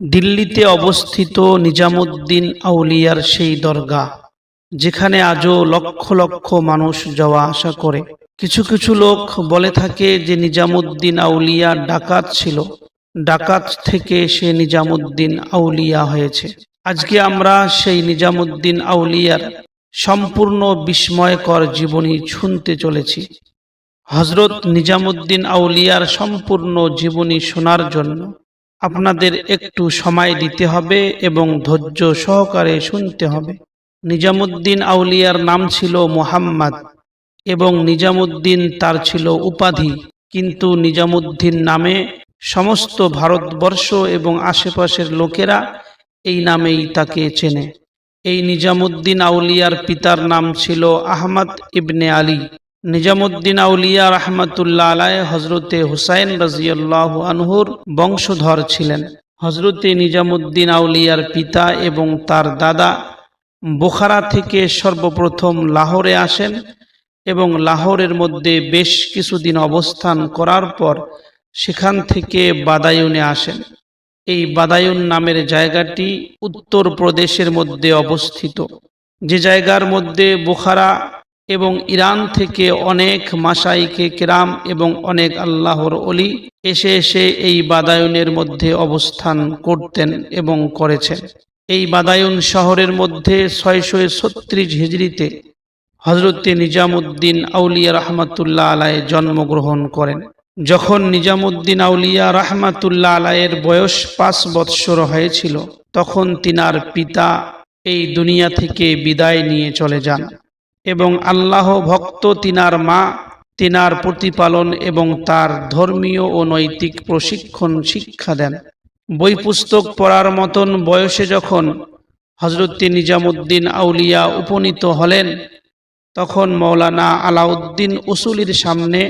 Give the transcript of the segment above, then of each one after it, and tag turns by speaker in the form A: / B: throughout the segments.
A: দিল্লিতে অবস্থিত নিজামুদ্দিন আউলিয়ার সেই দরগা, যেখানে আজও লক্ষ লক্ষ মানুষ যাওয়া আসা করে। কিছু কিছু লোক বলে থাকে যে নিজামুদ্দিন আউলিয়া ডাকাত ছিল। ডাকাত থেকে সে নিজামুদ্দিন আউলিয়া হয়েছে। আজকে আমরা সেই নিজামুদ্দিন আউলিয়ার সম্পূর্ণ বিস্ময়কর জীবনী শুনতে চলেছি। হজরত নিজামুদ্দিন আউলিয়ার সম্পূর্ণ জীবনী শোনার জন্য আপনাদের একটু সময় দিতে হবে এবং ধৈর্য সহকারে শুনতে হবে। নিজামুদ্দিন আউলিয়ার নাম ছিল মোহাম্মদ এবং নিজামুদ্দিন তার ছিল উপাধি। কিন্তু নিজামুদ্দিন নামে সমস্ত ভারতবর্ষ এবং আশেপাশের লোকেরা এই নামেই তাকে চেনে। এই নিজামুদ্দিন আউলিয়ার পিতার নাম ছিল আহমদ ইবনে আলী। নিজামুদ্দিন আউলিয়া রহমতুল্লাহ আলায় হজরতে হুসাইন রাজিয়াল্লাহ আনহুর বংশধর ছিলেন। হজরতে নিজামুদ্দিন আউলিয়ার পিতা এবং তার দাদা বোখারা থেকে সর্বপ্রথম লাহোরে আসেন এবং লাহোরের মধ্যে বেশ কিছুদিন অবস্থান করার পর সেখান থেকে বাদায়ুনে আসেন। এই বাদায়ুন নামের জায়গাটি উত্তর প্রদেশের মধ্যে অবস্থিত। যে জায়গার মধ্যে বোখারা এবং ইরান থেকে অনেক মাসাইকে কেরাম এবং অনেক আল্লাহর অলি এসে এসে এই বাদায়ুনের মধ্যে অবস্থান করতেন এবং করেছেন। এই বাদায়ুন শহরের মধ্যে ছয়শো ছত্রিশ হিজড়িতে হজরতে নিজামুদ্দিন আউলিয়া রহমাতুল্লাহ আলায় জন্মগ্রহণ করেন। যখন নিজামুদ্দিন আউলিয়া রহমাতুল্লাহ আলায়ের বয়স পাঁচ বৎসর হয়েছিল, তখন তিনার পিতা এই দুনিয়া থেকে বিদায় নিয়ে চলে যান। এবং আল্লাহ ভক্ত তিনার মা, তিনার প্রতিপালন এবং তার ধর্মীয় ও নৈতিক প্রশিক্ষণ শিক্ষা দেন। বই পুস্তক পড়ার মতন বয়সে যখন হজরত নিজামুদ্দিন আউলিয়া উপনীত হলেন, তখন মৌলানা আলাউদ্দিন উসুলির সামনে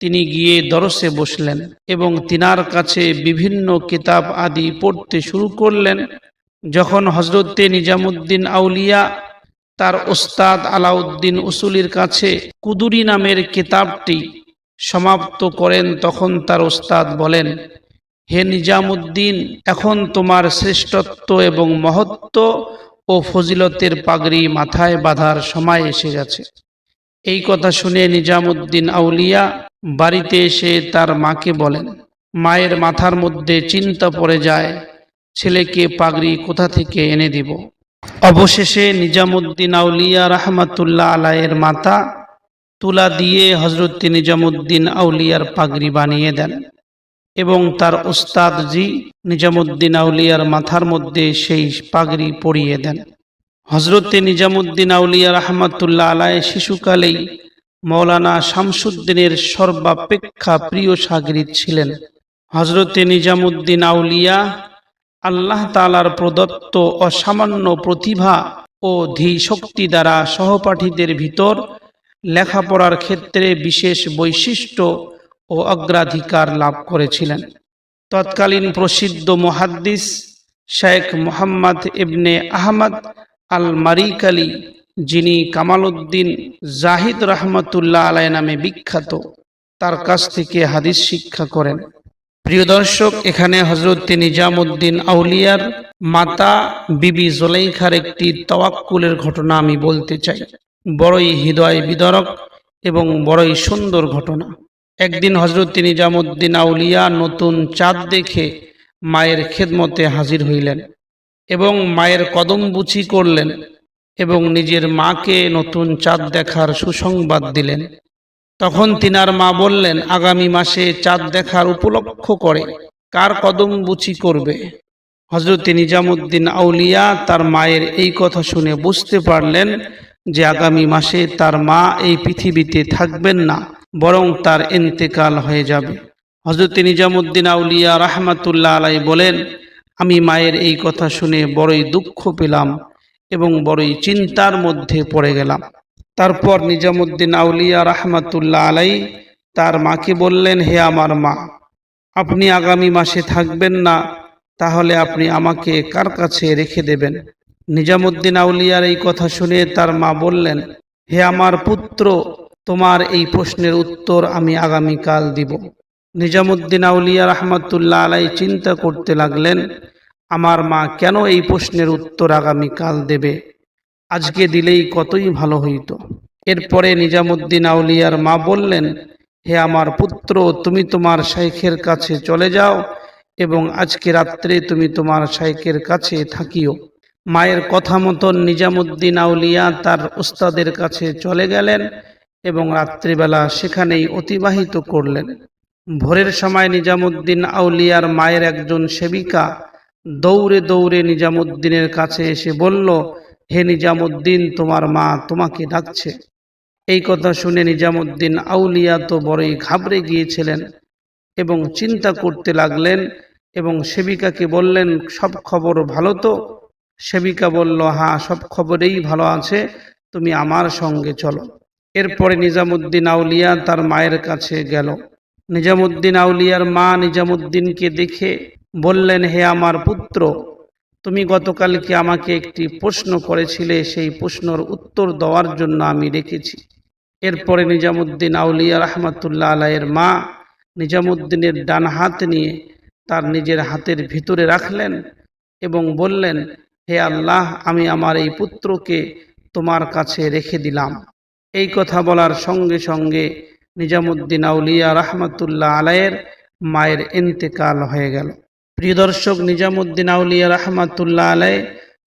A: তিনি গিয়ে দরসে বসলেন এবং তিনার কাছে বিভিন্ন কিতাব আদি পড়তে শুরু করলেন। যখন হজরতে নিজামুদ্দিন আউলিয়া তার ওস্তাদ আলাউদ্দিন উসুলির কাছে কুদুরি নামের কিতাবটি সমাপ্ত করেন, তখন তার ওস্তাদ বলেন, হে নিজামুদ্দিন, এখন তোমার শ্রেষ্ঠত্ব এবং মহত্ব ও ফজিলতের পাগড়ি মাথায় বাঁধার সময় এসে গেছে। এই কথা শুনে নিজামুদ্দিন আউলিয়া বাড়িতে এসে তার মাকে বলেন, মায়ের মাথার মধ্যে চিন্তা পড়ে যায়, ছেলেকে পাগড়ি কোথা থেকে এনে দিব? অবশেষে নিজামুদ্দিন আউলিয়া রহমাতুল্লাহ আলায়ের মাতা তুলা দিয়ে হজরত নিজামুদ্দিন আউলিয়ার পাগড়ি বানিয়ে দেন এবং তার উস্তাদ জি নিজামুদ্দিন আউলিয়ার মাথার মধ্যে সেই পাগড়ি পরিয়ে দেন। হজরতে নিজামুদ্দিন আউলিয়া রহমাতুল্লাহ আলায় শিশুকালেই মৌলানা শামসুদ্দিনের সর্বাপেক্ষা প্রিয় সাগরিদ ছিলেন। হজরতে নিজামুদ্দিন আউলিয়া আল্লাহ তালার প্রদত্ত অসামান্য প্রতিভা ও ধী শক্তি দ্বারা সহপাঠীদের ভিতর লেখাপড়ার ক্ষেত্রে বিশেষ বৈশিষ্ট্য ও অগ্রাধিকার লাভ করেছিলেন। তৎকালীন প্রসিদ্ধ মহাদ্দিস শেখ মোহাম্মদ ইবনে আহমদ আল আলী, যিনি কামালউদ্দিন জাহিদ রহমতুল্লাহ আলাই নামে বিখ্যাত, তার কাছ থেকে হাদিস শিক্ষা করেন। প্রিয় দর্শক, এখানে হজরত নিজামুদ্দিন আউলিয়ার মাতা বিবি জোলাইখার একটি তওয়াক্কুলের ঘটনা আমি বলতে চাই। বড়ই হৃদয় বিদরক এবং বড়ই সুন্দর ঘটনা। একদিন হজরত নিজামুদ্দিন আউলিয়া নতুন চাঁদ দেখে মায়ের খেদমতে হাজির হইলেন এবং মায়ের কদম বুচি করলেন এবং নিজের মাকে নতুন চাঁদ দেখার সুসংবাদ দিলেন। তখন তিনার মা বললেন, আগামী মাসে চাঁদ দেখার উপলক্ষ করে, কার কদম বুচি করবে? হজরত নিজামুদ্দিন আউলিয়া তার মায়ের এই কথা শুনে বুঝতে পারলেন যে আগামী মাসে তার মা এই পৃথিবীতে থাকবেন না, বরং তার ইন্তেকাল হয়ে যাবে। হজরত নিজামুদ্দিন আউলিয়া রাহমাতুল্লাহ আলাই বলেন, আমি মায়ের এই কথা শুনে বড়ই দুঃখ পেলাম এবং বড়ই চিন্তার মধ্যে পড়ে গেলাম। তারপর নিজামুদ্দিন আউলিয়া রাহমাতুল্লাহ আলাই তার মাকে বললেন, হে আমার মা, আপনি আগামী মাসে থাকবেন না, তাহলে আপনি আমাকে কার কাছে রেখে দেবেন? নিজামুদ্দিন আউলিয়ার এই কথা শুনে তার মা বললেন, হে আমার পুত্র, তোমার এই প্রশ্নের উত্তর আমি আগামীকাল দিব। নিজামুদ্দিন আউলিয়া রহমতুল্লাহ আলাই চিন্তা করতে লাগলেন, আমার মা কেন এই প্রশ্নের উত্তর আগামীকাল দেবে? আজকে দিলেই কতই ভালো হইত। এরপরে নিজামুদ্দিন আউলিয়ার মা বললেন, হে আমার পুত্র, তুমি তোমার শাইখের কাছে চলে যাও এবং আজকে রাত্রে তুমি তোমার শাইখের কাছে থাকিও। মায়ের কথা মতন নিজামুদ্দিন আউলিয়া তার উস্তাদের কাছে চলে গেলেন এবং রাত্রিবেলা সেখানেই অতিবাহিত করলেন। ভোরের সময় নিজামুদ্দিন আউলিয়ার মায়ের একজন সেবিকা দৌড়ে দৌড়ে নিজামুদ্দিনের কাছে এসে বলল হে নিজামুদ্দিন, তোমার মা তোমাকে ডাকছে। এই কথা শুনে নিজামুদ্দিন আউলিয়া তো বড়ই ঘাবড়ে গিয়েছিলেন এবং চিন্তা করতে লাগলেন এবং সেবিকাকে বললেন, সব খবর ভালো তো? সেবিকা বলল হ্যাঁ সব খবরেই ভালো আছে, তুমি আমার সঙ্গে চলো। এরপরে নিজামুদ্দিন আউলিয়া তার মায়ের কাছে গেল। নিজামুদ্দিন আউলিয়ার মা নিজামুদ্দিনকে দেখে বললেন, হে আমার পুত্র তুমি গতকালকে আমাকে একটি প্রশ্ন করেছিলে, সেই প্রশ্নর উত্তর দেওয়ার জন্য আমি রেখেছি। এরপরে নিজামুদ্দিন আউলিয়া রহমাতুল্লাহ আলাইয়ের মা নিজামুদ্দিনের ডান হাত নিয়ে তার নিজের হাতের ভিতরে রাখলেন এবং বললেন, হে আল্লাহ, আমি আমার এই পুত্রকে তোমার কাছে রেখে দিলাম। এই কথা বলার সঙ্গে সঙ্গে নিজামুদ্দিন আউলিয়া রহমাতুল্লাহ আলাইয়ের মায়ের ইন্তেকাল হয়ে গেল। প্রিয় দর্শক, নিজামুদ্দিন আউলিয়া রহমাতুল্লাহ আলাই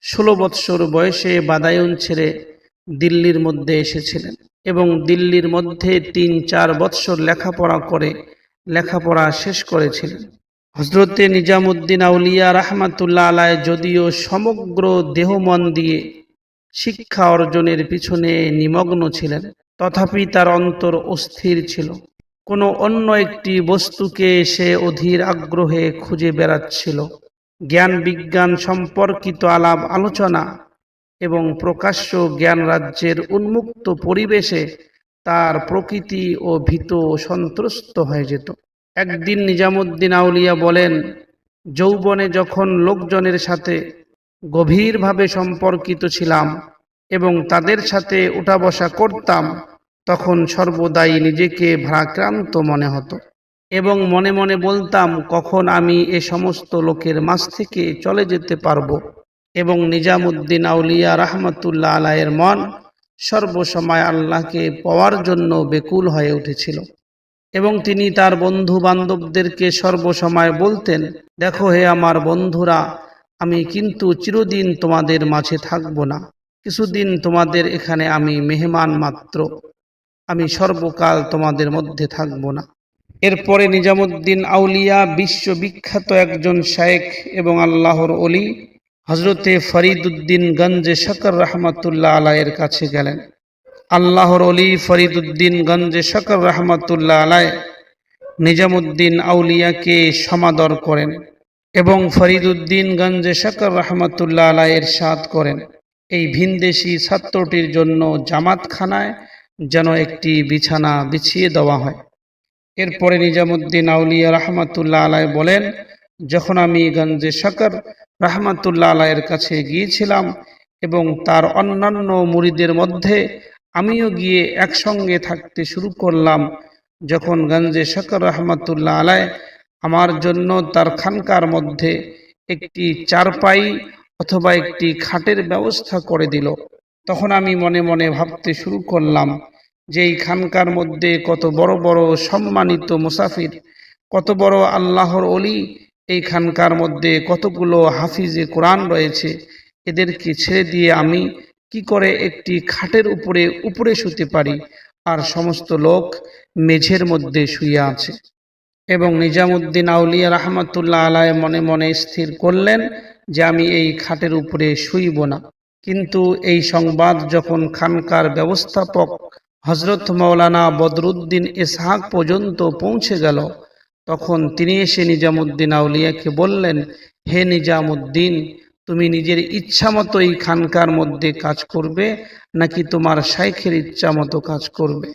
A: ষোলো বৎসর বয়সে বাদায়ুন ছেড়ে দিল্লির মধ্যে এসেছিলেন এবং দিল্লির মধ্যে তিন, চার বৎসর লেখাপড়া করে, লেখাপড়া শেষ করেছিলেন। হজরতে নিজামুদ্দিন আউলিয়া রহমাতুল্লাহ আলায় যদিও সমগ্র দেহ মন দিয়ে শিক্ষা অর্জনের পিছনে নিমগ্ন ছিলেন, তথাপি তার অন্তর অস্থির ছিল। কোনো অন্য একটি বস্তুকে সে অধীর আগ্রহে খুঁজে বেড়াচ্ছিল। জ্ঞান বিজ্ঞান সম্পর্কিত আলাপ আলোচনা এবং প্রকাশ্য জ্ঞান রাজ্যের উন্মুক্ত পরিবেশে তার প্রকৃতি ও ভীত সন্ত্রস্ত হয়ে যেত। একদিন নিজামুদ্দিন আউলিয়া বলেন, যৌবনে যখন লোকজনের সাথে গভীরভাবে সম্পর্কিত ছিলাম এবং তাদের সাথে উঠা বসা করতাম তখন সর্বদাই নিজেকে ভারাক্রান্ত মনে হতো। এবং মনে মনে বলতাম, কখন আমি এ সমস্ত লোকের মাঝ থেকে চলে যেতে পারব? এবং নিজামুদ্দিন আউলিয়া রহমতুল্লাহ আলাইয়ের মন সর্বসময় আল্লাহকে পাওয়ার জন্য বেকুল হয়ে উঠেছিল। এবং তিনি তার বন্ধু বান্ধবদেরকে সর্বসময় বলতেন, দেখো হে আমার বন্ধুরা, আমি কিন্তু চিরদিন তোমাদের মাঝে থাকব না। কিছুদিন তোমাদের এখানে আমি মেহমান মাত্র। আমি সর্বকাল তোমাদের মধ্যে থাকব না। এরপরে নিজামুদ্দিন আউলিয়া বিশ্ববিখ্যাত একজন শায়েখ এবং আল্লাহর অলি হজরতে ফরিদুদ্দিন গঞ্জে শকর রহমতুল্লাহ আলাইয়ের কাছে গেলেন। আল্লাহর অলি ফরিদুদ্দিন গঞ্জে শকর রহমতুল্লাহ আলায় নিজামুদ্দিন আউলিয়াকে সমাদর করেন এবং ফরিদুদ্দিন গঞ্জে শকর রহমতুল্লাহ আলাইয়ের সাদ করেন। এই ভিনদেশি ছাত্রটির জন্য জামাতখানায় যেন একটি বিছানা বিছিয়ে দেওয়া হয়। এরপরে নিজামুদ্দিন আউলিয়া রহমাতুল্লাহ আলাই বলেন, যখন আমি গঞ্জে শকর রহমাতুল্লাহ আলাইয়ের কাছে গিয়েছিলাম এবং তার অন্যান্য মুড়িদের মধ্যে আমিও গিয়ে একসঙ্গে থাকতে শুরু করলাম, যখন গঞ্জে শকর রহমাতুল্লাহ আলাই আমার জন্য তার খানকার মধ্যে একটি চারপাই অথবা একটি খাটের ব্যবস্থা করে দিল। তখন আমি মনে মনে ভাবতে শুরু করলাম যে এই খানকার মধ্যে কত বড় বড় সম্মানিত মুসাফির, কত বড় আল্লাহর অলি এই খানকার মধ্যে কতগুলো হাফিজে কোরআন রয়েছে, এদেরকে ছেড়ে দিয়ে আমি কি করে একটি খাটের উপরে উপরে শুতে পারি আর সমস্ত লোক মেঝের মধ্যে শুয়ে আছে। এবং নিজামুদ্দিন আউলিয়া রহমতুল্লাহ আলায় মনে মনে স্থির করলেন যে আমি এই খাটের উপরে শুইব না। কিন্তু এই সংবাদ যখন খানকার ব্যবস্থাপক হজরত মৌলানা বদরুদ্দিন ইসহাক পর্যন্ত পৌঁছে গেল, তখন তিনি এসে নিজামুদ্দিন আউলিয়াকে বললেন, হে নিজামুদ্দিন, তুমি নিজের ইচ্ছা মতো এই খানকার মধ্যে কাজ করবে নাকি তোমার শাইখের ইচ্ছা মতো কাজ করবে?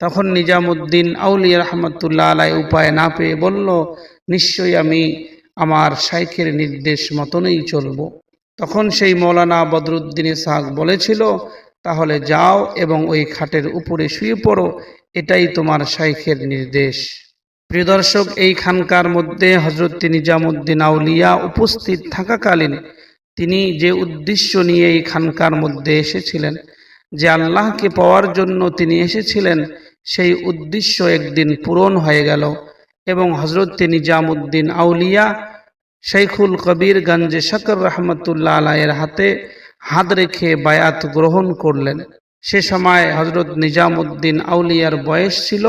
A: তখন নিজামুদ্দিন আউলিয়া রহমতুল্লাহ আলাই উপায় না পেয়ে বলল, নিশ্চয়ই আমি আমার শাইখের নির্দেশ মতনই চলব। তখন সেই মৌলানা বদরুদ্দিন ইসহাক বলেছিল, তাহলে যাও এবং ওই খাটের উপরে শুয়ে পড়ো, এটাই তোমার শাইখের নির্দেশ। প্রিয় দর্শক, এই খানকার মধ্যে হজরত নিজামুদ্দিন আউলিয়া উপস্থিত থাকাকালীন তিনি যে উদ্দেশ্য নিয়ে এই খানকার মধ্যে এসেছিলেন, যে আল্লাহকে পাওয়ার জন্য তিনি এসেছিলেন, সেই উদ্দেশ্য একদিন পূরণ হয়ে গেল এবং হজরত নিজামুদ্দিন আউলিয়া শেখুল কবির গঞ্জে শকর রহমতুল্লাহ আলাইয়ের হাতে হাত রেখে বায়াত গ্রহণ করলেন। সে সময় হজরত নিজামুদ্দিন আউলিয়ার বয়স ছিল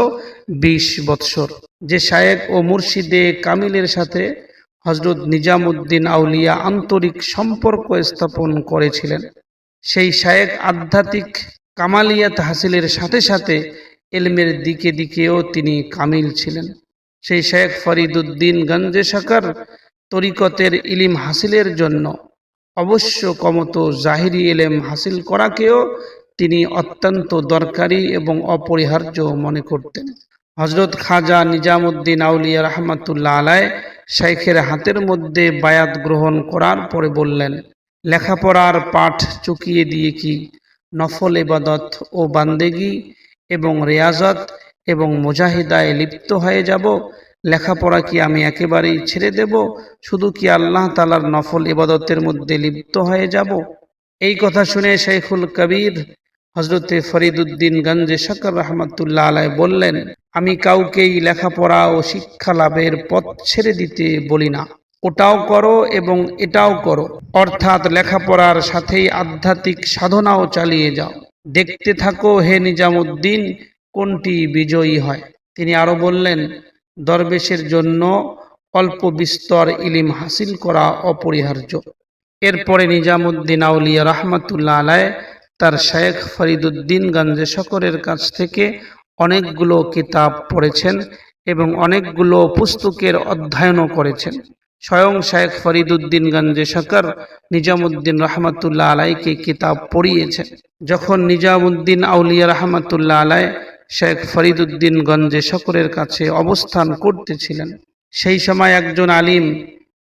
A: বিশ বৎসর। যে শায়েক ও মুর্শিদে কামিলের সাথে হজরত নিজামুদ্দিন আউলিয়া আন্তরিক সম্পর্ক স্থাপন করেছিলেন। সেই শায়েক আধ্যাত্মিক কামালিয়াত হাসিলের সাথে সাথে এলমের দিকে দিকেও তিনি কামিল ছিলেন। সেই শেখ ফরিদুদ্দিন গঞ্জে সাকার তরিকতের ইলিম হাসিলের জন্য। অবশ্য কমত জাহিরি এলেম হাসিল করাকেও তিনি অত্যন্ত দরকারি এবং অপরিহার্য মনে করতেন। হজরত খাজা নিজামুদ্দিন আউলিয়া রহমাতুল্লাহ আলায় শেখের হাতের মধ্যে বায়াত গ্রহণ করার পরে বললেন, লেখাপড়ার পাঠ চুকিয়ে দিয়ে কি নফল এবাদত ও বান্দেগি এবং রেয়াজত এবং মুজাহিদায় লিপ্ত হয়ে যাব? লেখাপড়া কি আমি একেবারেই ছেড়ে দেব? শুধু কি আল্লাহ তালার নফল ইবাদতের মধ্যে লিপ্ত হয়ে যাব? এই কথা শুনে শেখুল কবির হজরতে ফরিদুদ্দিন গঞ্জে শকর রহমতুল্লাহ আলাই বললেন, আমি কাউকেই লেখাপড়া ও শিক্ষা লাভের পথ ছেড়ে দিতে বলি না। ওটাও করো এবং এটাও করো। অর্থাৎ লেখাপড়ার সাথেই আধ্যাত্মিক সাধনাও চালিয়ে যাও। দেখতে থাকো হে নিজামুদ্দিন, কোনটি বিজয়ী হয়? তিনি আরও বললেন দরবেশের জন্য অল্প বিস্তর ইলিম হাসিল করা অপরিহার্য। এরপরে নিজামুদ্দিন আউলিয়া রহমতুল্লাহ আলায় তার শেখ ফরিদুদ্দিন গঞ্জে শকরের কাছ থেকে অনেকগুলো কিতাব পড়েছেন এবং অনেকগুলো পুস্তকের অধ্যয়নও করেছেন। স্বয়ং শেখ ফরিদুদ্দিন গঞ্জে শকর নিজামুদ্দিন রহমতুল্লাহ আলাইকে কিতাব পড়িয়েছেন। যখন নিজামুদ্দিন আউলিয়া রহমতুল্লাহ আলাই শেখ ফরিদুদ্দিন গঞ্জে শকরের কাছে অবস্থান করতেছিলেন। সেই সময় একজন আলিম,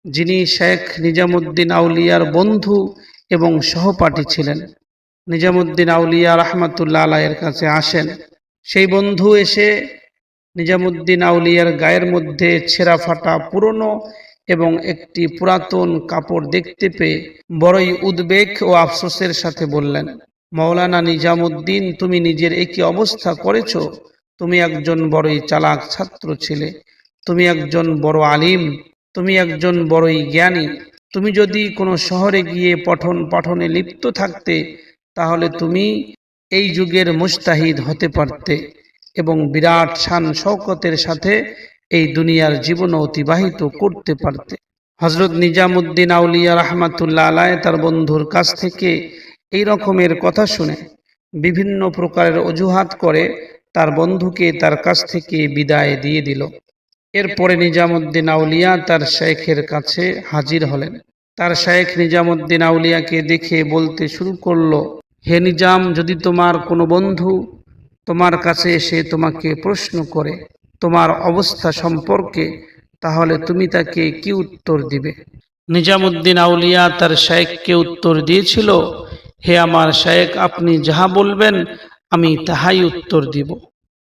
A: যিনি শেখ নিজামুদ্দিন আউলিয়ার বন্ধু এবং সহপাঠী ছিলেন। নিজামুদ্দিন আউলিয়া রহমতুল্লাহ আলাইয়ের কাছে আসেন। সেই বন্ধু এসে নিজামুদ্দিন আউলিয়ার গায়ের মধ্যে ছেঁড়া ফাটা পুরনো এবং একটি পুরাতন কাপড় দেখতে পেয়ে বড়ই উদ্বেগ ও আফসোসের সাথে বললেন মৌলানা নিজামুদ্দিন, তুমি নিজের একই অবস্থা করেছ। তুমি একজন বড়ই চালাক ছাত্র ছিলে। তুমি একজন বড় আলিম। তুমি একজন বড়ই জ্ঞানী। তুমি যদি কোনো শহরে গিয়ে পঠন পাঠনে লিপ্ত থাকতে, তাহলে তুমি এই যুগের মুস্তাহিদ হতে পারতে এবং বিরাট শান শওকতের সাথে এই দুনিয়ার জীবন অতিবাহিত করতে পারতে। হজরত নিজামুদ্দিন আউলিয়া রহমাতুল্লাহ আলায় তার বন্ধুর কাছ থেকে এই রকমের কথা শুনে বিভিন্ন প্রকারের অজুহাত করে তার বন্ধুকে তার কাছ থেকে বিদায় দিয়ে দিল। এরপরে নিজামুদ্দিন আউলিয়া তার শেখের কাছে হাজির হলেন। তার শেখ নিজামুদ্দিন আউলিয়াকে দেখে বলতে শুরু করল, হে নিজাম, যদি তোমার কোনো বন্ধু তোমার কাছে এসে তোমাকে প্রশ্ন করে তোমার অবস্থা সম্পর্কে, তাহলে তুমি তাকে কি উত্তর দিবে? নিজামুদ্দিন আউলিয়া তার শেখকে উত্তর দিয়েছিল হে আমার শেখ আপনি যাহা বলবেন, আমি তাহাই উত্তর দিব।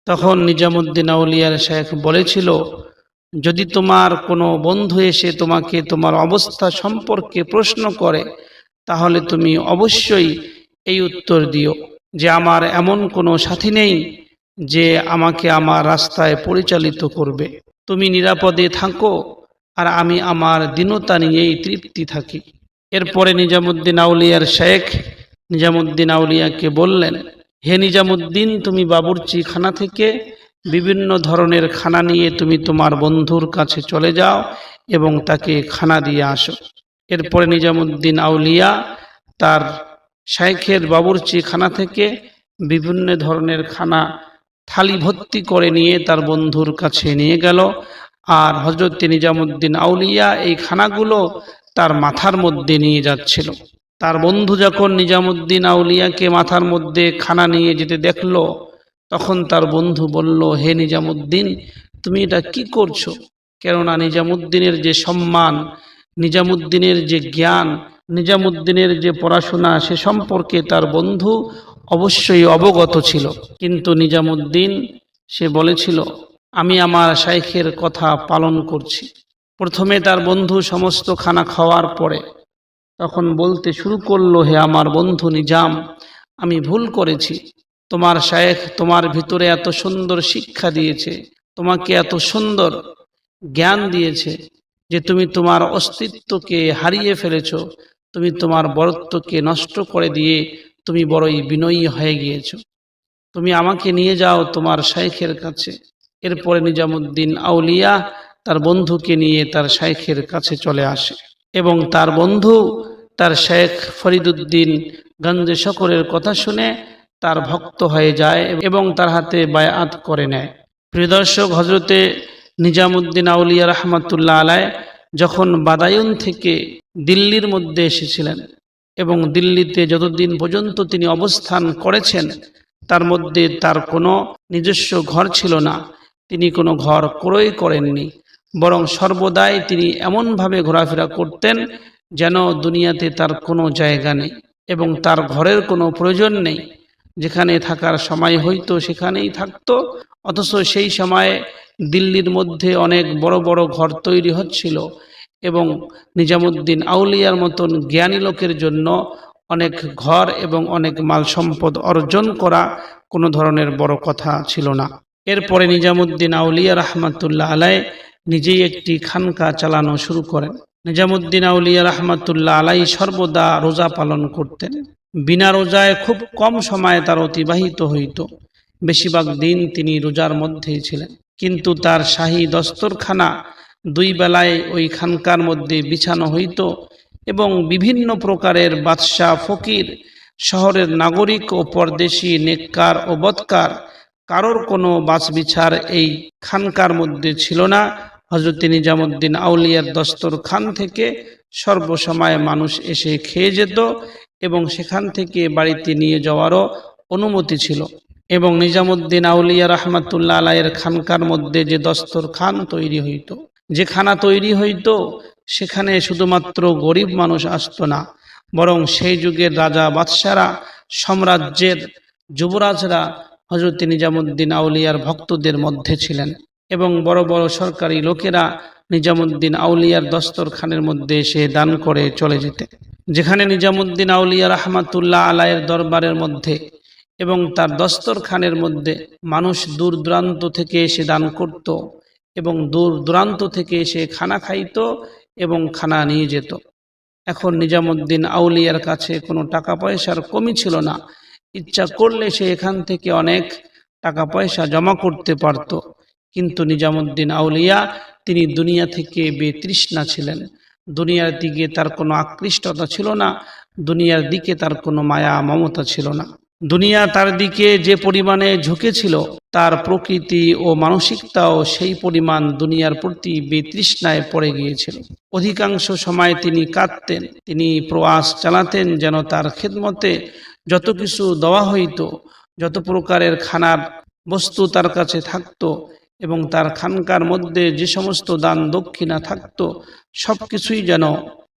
A: তখন নিজামুদ্দিন আউলিয়ার শেখ বলেছিল, যদি তোমার কোনো বন্ধু এসে তোমাকে তোমার অবস্থা সম্পর্কে প্রশ্ন করে, তাহলে তুমি অবশ্যই এই উত্তর দিও যে আমার এমন কোনো সাথী নেই যে আমাকে আমার রাস্তায় পরিচালিত করবে। তুমি নিরাপদে থাকো আর আমি আমার দীনতা নিয়েই তৃপ্তি থাকি। এরপরে নিজামুদ্দিন আউলিয়ার শেখ নিজামুদ্দিন আউলিয়াকে বললেন, হে নিজামুদ্দিন, তুমি বাবুর্চি খানা থেকে বিভিন্ন ধরনের খানা নিয়ে তুমি তোমার বন্ধুর কাছে চলে যাও এবং তাকে খানা দিয়ে আসো। এরপরে নিজামুদ্দিন আউলিয়া তার শাইখের বাবুর্চি খানা থেকে বিভিন্ন ধরনের খানা থালি ভর্তি করে নিয়ে তার বন্ধুর কাছে নিয়ে গেল। আর হজরত নিজামুদ্দিন আউলিয়া এই খানাগুলো তার মাথার মধ্যে নিয়ে যাচ্ছিল। তার বন্ধু যখন নিজামুদ্দিন আউলিয়াকে মাথার মধ্যে খানা নিয়ে যেতে দেখল, তখন তার বন্ধু বলল, হে নিজামুদ্দিন, তুমি এটা কি করছ? কেননা নিজামুদ্দিনের যে সম্মান, নিজামুদ্দিনের যে জ্ঞান, নিজামুদ্দিনের যে পড়াশোনা, সে সম্পর্কে তার বন্ধু অবশ্যই অবগত ছিল। কিন্তু নিজামুদ্দিন, সে বলেছিল, আমি আমার শাইখের কথা পালন করছি। প্রথমে তার বন্ধু সমস্ত খানা খাওয়ার পরে তখন বলতে শুরু করল, হে আমার বন্ধু নিজাম, আমি ভুল করেছি। তোমার শায়েখ তোমার ভিতরে এত সুন্দর শিক্ষা দিয়েছে, তোমাকে এত সুন্দর জ্ঞান দিয়েছে যে তুমি তোমার অস্তিত্বকে হারিয়ে ফেলেছ, তুমি তোমার বরত্বকে নষ্ট করে দিয়ে তুমি বড়ই বিনয়ী হয়ে গিয়েছ। তুমি আমাকে নিয়ে যাও তোমার শাইখের কাছে। এরপরে নিজামুদ্দিন আউলিয়া তার বন্ধুকে নিয়ে তার শাইখের কাছে চলে আসে। এবং তার বন্ধু, তার শেখ ফরিদুদ্দিন গঞ্জে শকরের কথা শুনে তার ভক্ত হয়ে যায় এবং তার হাতে বায়াত করে নেয়। প্রিয় দর্শক হজরতে নিজামুদ্দিন আউলিয়া রহমাতুল্লাহ আলায় যখন বাদায়ুন থেকে দিল্লির মধ্যে এসেছিলেন এবং দিল্লিতে যতদিন পর্যন্ত তিনি অবস্থান করেছেন, তার মধ্যে তার কোনো নিজস্ব ঘর ছিল না। তিনি কোনো ঘর ক্রয় করেননি। বরং সর্বদাই তিনি এমনভাবে ঘোরাফেরা করতেন যেন দুনিয়াতে তার কোনো জায়গা নেই এবং তার ঘরের কোনো প্রয়োজন নেই। যেখানে থাকার সময় হইতো সেখানেই থাকতো, অথচ সেই সময়ে দিল্লির মধ্যে অনেক বড় বড় ঘর তৈরি হচ্ছিল এবং নিজামুদ্দিন আউলিয়ার মতন জ্ঞানী লোকের জন্য অনেক ঘর এবং অনেক মাল সম্পদ অর্জন করা কোনো ধরনের বড় কথা ছিল না। এরপরে নিজামুদ্দিন আউলিয়া রহমাতুল্লাহ আলাই নিজেই একটি খানকা চালানো শুরু করেন। নিজামুদ্দিন আউলিয়া রহমাতুল্লাহ আলাই সর্বদা রোজা পালন করতেন। বিনা রোজায় খুব কম সময়ে তার অতিবাহিত হইত। বেশিরভাগ দিন তিনি রোজার মধ্যেই ছিলেন। কিন্তু তার শাহী দস্তরখানা দুই বেলায় ওই খানকার মধ্যে বিছানো হইত এবং বিভিন্ন প্রকারের বাদশাহ ফকির, শহরের নাগরিক ও পরদেশি নেককার ও বৎকার, কারোর কোনো বাছবিছার এই খানকার মধ্যে ছিল না। হজরত নিজামুদ্দিন আউলিয়ার দস্তর খান থেকে সর্বসময় মানুষ এসে খেয়ে যেত এবং সেখান থেকে বাড়িতে নিয়ে যাওয়ারও অনুমতি ছিল। এবং নিজামুদ্দিন আউলিয়া রহমাতুল্লাহ আলাইয়ের খানকার মধ্যে যে দস্তর খান তৈরি হইত, যে খানা তৈরি হইত, সেখানে শুধুমাত্র গরিব মানুষ আসতো না, বরং সেই যুগের রাজা বাদশারা, সাম্রাজ্যের যুবরাজরা হজরত নিজামুদ্দিন আউলিয়ার ভক্তদের মধ্যে ছিলেন। এবং বড় বড় সরকারি লোকেরা নিজামুদ্দিন আউলিয়ার দস্তরখানের মধ্যে এসে দান করে চলে যেতে। যেখানে নিজামুদ্দিন আউলিয়া রহমাতুল্লাহ আলায়ের দরবারের মধ্যে এবং তার দস্তরখানের মধ্যে মানুষ দূর দূরান্ত থেকে এসে দান করত এবং দূর দূরান্ত থেকে এসে খানা খাইত এবং খানা নিয়ে যেত। এখন নিজামুদ্দিন আউলিয়ার কাছে কোনো টাকা পয়সার কমি ছিল না। ইচ্ছা করলে সে এখান থেকে অনেক টাকা পয়সা জমা করতে পারত। কিন্তু নিজামুদ্দিন আউলিয়া, তিনি দুনিয়া থেকে বেতৃষ্ণা ছিলেন। দুনিয়ার দিকে তার কোনো আকৃষ্টতা ছিল না, দুনিয়ার দিকে তার কোনো মায়া মমতা ছিল না। দুনিয়া তার দিকে যে পরিমাণে ঝুঁকেছিল, তার প্রকৃতি ও মানসিকতাও সেই পরিমাণ দুনিয়ার প্রতি বেতৃষ্ণায় পড়ে গিয়েছিল। অধিকাংশ সময় তিনি কাঁদতেন, তিনি প্রয়াস চালাতেন যেন তার খেদমতে যত কিছু দেওয়া হইত, যত প্রকারের খানার বস্তু তার কাছে থাকতো এবং তার খানকার মধ্যে যে সমস্ত দান দক্ষিণা থাকতো সব কিছুই যেন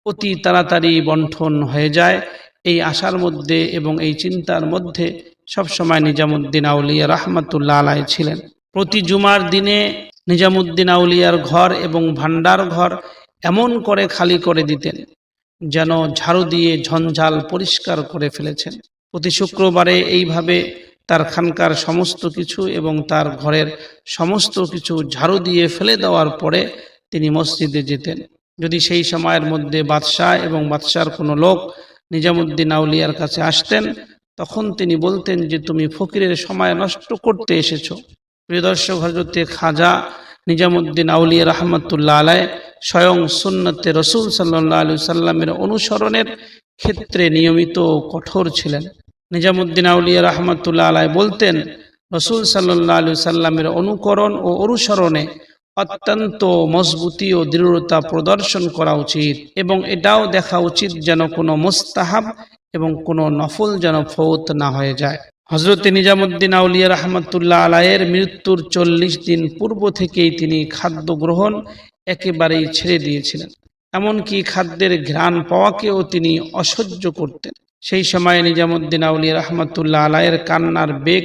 A: অতি তাড়াতাড়ি বন্ঠন হয়ে যায়। এই আশার মধ্যে এবং এই চিন্তার মধ্যে সবসময় নিজামুদ্দিন আউলিয়া রাহমাতুল্লাহ আলাই ছিলেন। প্রতি জুমার দিনে নিজামুদ্দিন আউলিয়ার ঘর এবং ভান্ডার ঘর এমন করে খালি করে দিতেন, যেন ঝাড়ু দিয়ে ঝঞ্ঝাল পরিষ্কার করে ফেলেছেন। প্রতি শুক্রবারে এইভাবে তার খানকার সমস্ত কিছু এবং তার ঘরের সমস্ত কিছু ঝাড়ু দিয়ে ফেলে দেওয়ার পরে তিনি মসজিদে যেতেন। যদি সেই সময়ের মধ্যে বাদশাহ এবং বাদশার কোনো লোক নিজামুদ্দিন আউলিয়ার কাছে আসতেন, তখন তিনি বলতেন যে, তুমি ফকিরের সময় নষ্ট করতে এসেছ। প্রিয় দর্শক হজরতে খাজা নিজামুদ্দিন আউলিয়া রহমতুল্লাহ আলায় স্বয়ং সুন্নতে রসুল সাল্লাহ আলু সাল্লামের অনুসরণের ক্ষেত্রে নিয়মিত কঠোর ছিলেন। নিজামুদ্দিন আউলিয়া রহমতুল্লাহ আলাই বলতেন, রসুল সাল্লাহ আলু সাল্লামের অনুকরণ ও অনুসরণে অত্যন্ত মজবুতি ও দৃঢ়তা প্রদর্শন করা উচিত এবং এটাও দেখা উচিত যেন কোনো মোস্তাহাব এবং কোনো নফল যেন ফৌত না হয়ে যায়। হজরত নিজামুদ্দিন আউলিয়া রহমতুল্লাহ আলায়ের মৃত্যুর চল্লিশ দিন পূর্ব থেকেই তিনি খাদ্য গ্রহণ একেবারেই ছেড়ে দিয়েছিলেন। এমনকি খাদ্যের ঘ্রাণ পাওয়াকেও তিনি অসহ্য করতেন। সেই সময় নিজামুদ্দিন আউলিয়া রহমতুল্লাহ আলাইয়ের কান্নার বেগ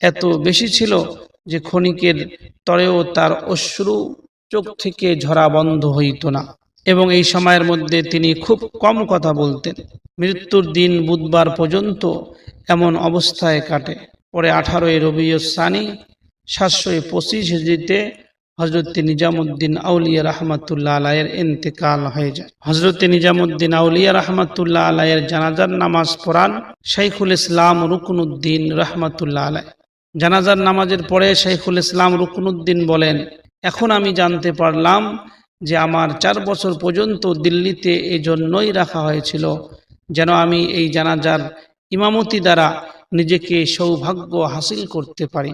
A: এত বেশি ছিল যে ক্ষণিকের তরেও তার অশ্রু চোখ থেকে ঝরা বন্ধ হইত না। এবং এই সময়ের মধ্যে তিনি খুব কম কথা বলতেন। মৃত্যুর দিন বুধবার পর্যন্ত এমন অবস্থায় কাটে। পরে আঠারোই রবিউসানি সাতশো পঁচিশ হিজড়িতে হজরত নিজামুদ্দিন আউলিয়া রহমাতুল্লাহ আলাইয়ের ইন্তেকাল হয়ে যায়। হজরত নিজামুদ্দিন আউলিয়া রহমাতুল্লাহ আলাইয়ের জানাজার নামাজ পড়ান শাইখুল ইসলাম রুকনুদ্দিন রহমাতুল্লাহ আলাই জানাজার নামাজের পরে শাইখুল ইসলাম রুকনুদ্দিন বলেন, এখন আমি জানতে পারলাম যে আমার চার বছর পর্যন্ত দিল্লিতে এই জন্যই রাখা হয়েছিল যেন আমি এই জানাজার ইমামতি দ্বারা নিজেকে সৌভাগ্য হাসিল করতে পারি।